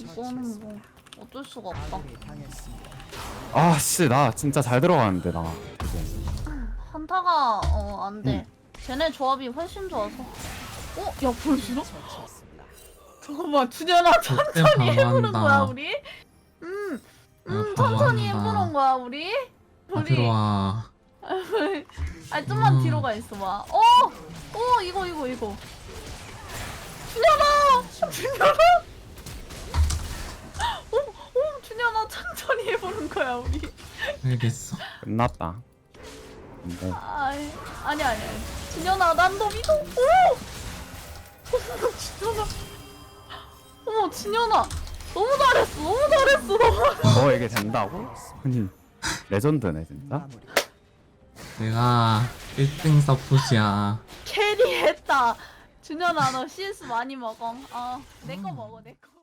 이거는 뭐 어쩔 수가 없다. 아 씨 나 진짜 잘 들어가는데 나 지금 한타가 어 안 돼. 쟤네 조합이 훨씬 좋아서. 어? 야 불실어? 잠깐만 준현아 천천히 해보는 거야 우리? 음, 음 아, 천천히 방황한다. 해보는 거야 우리? 아 우리 들어와 아니 좀만 음. 뒤로 가 있어 봐. 어, 어 이거 이거 이거. 준현아, 준현아. 해보는 거야 우리. 알겠어 끝났다 근데 아니 아니 아니. 준현아 난 너 믿어. 오, 준현아. 어머 준현아. 너무 잘했어, 너무 잘했어, 너무. 어 이게 된다고? 아니 레전드네 진짜 내가 1등 서폿이야 캐리했다. 준현아 너 CS 많이 먹어. 어, 내 거 먹어 내 거.